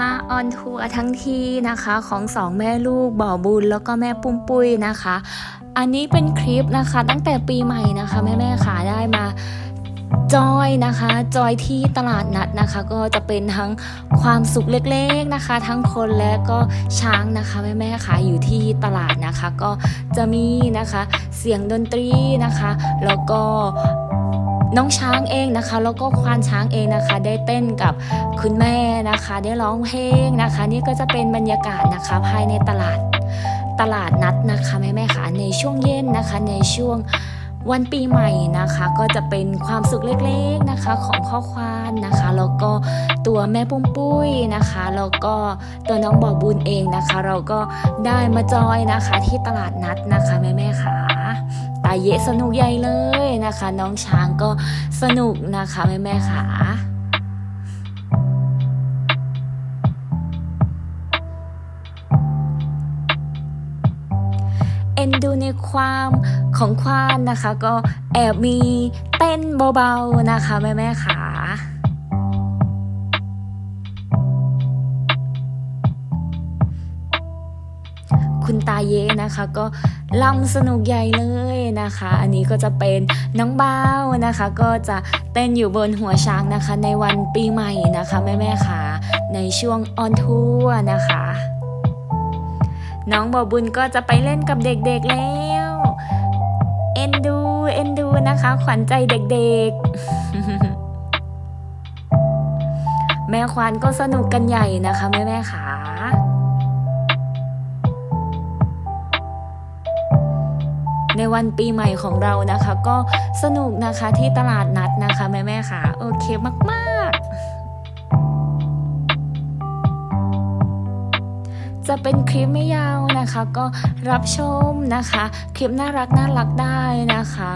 มาออนทัวร์ทั้งทีนะคะของสองแม่ลูกบ่อบุญแล้วก็แม่ปุ้มปุ้ยนะคะ อันนี้เป็นคลิปนะคะ ตั้งแต่ปีใหม่นะคะแม่แม่ขาได้มาจอยนะคะจอยที่ตลาดนัดนะคะ ก็จะเป็นทั้งความสุขเล็กๆนะคะ ทั้งคนและก็ช้างนะคะแม่แม่ขาอยู่ที่ตลาดนะคะ ก็จะมีนะคะเสียงดนตรีนะคะ แล้วก็ น้องช้างเองนะคะ แล้วก็ควานช้างเองนะคะ ได้เต้นกับคุณแม่นะคะ ได้ร้องเพลงนะคะ นี่ก็จะเป็นบรรยากาศนะคะภายในตลาดตลาดนัดนะคะแม่แม่ๆค่ะในช่วงเย็นนะคะ ในช่วงวันปีใหม่นะคะ ก็จะเป็นความสุขเล็กๆนะคะของข้อควานนะคะแล้วก็ตัวแม่ปุ้มปุ้ยนะคะแล้วก็ตัวน้องบอกบุญเองนะคะ เราก็ได้มาจอยนะคะที่ตลาดนัดนะคะแม่แม่ๆค่ะ ตาเยะสนุกใหญ่เลยนะคะ น้องช้างก็สนุกนะคะแม่แม่ขาเอ็นดูในความของควานนะคะ ก็แอบมีเต้นเบาๆนะคะแม่แม่ขา คุณตาเยนะคะ ก็ลำสนุกใหญ่เลยนะคะ อันนี้ก็จะเป็นน้องเบ้านะคะ ก็จะเต้นอยู่บนหัวช้างนะคะ ในวันปีใหม่นะคะแม่แม่ๆค่ะ ในช่วงออนทัวร์นะคะ น้องบอบุญก็จะไปเล่นกับเด็กๆแล้ว เอ็นดูเอ็นดูนะคะ ขวัญใจเด็กๆแม่ควานก็สนุกกันใหญ่นะคะ แม่แม่ๆค่ ในวันปีใหม่ของเรานะคะ ก็สนุกนะคะที่ตลาดนัดนะคะแม่แม่ค่ะ โอเคมากๆ จะเป็นคลิปไม่ยาวนะคะ ก็รับชมนะคะ คลิปน่ารักน่ารักได้นะคะ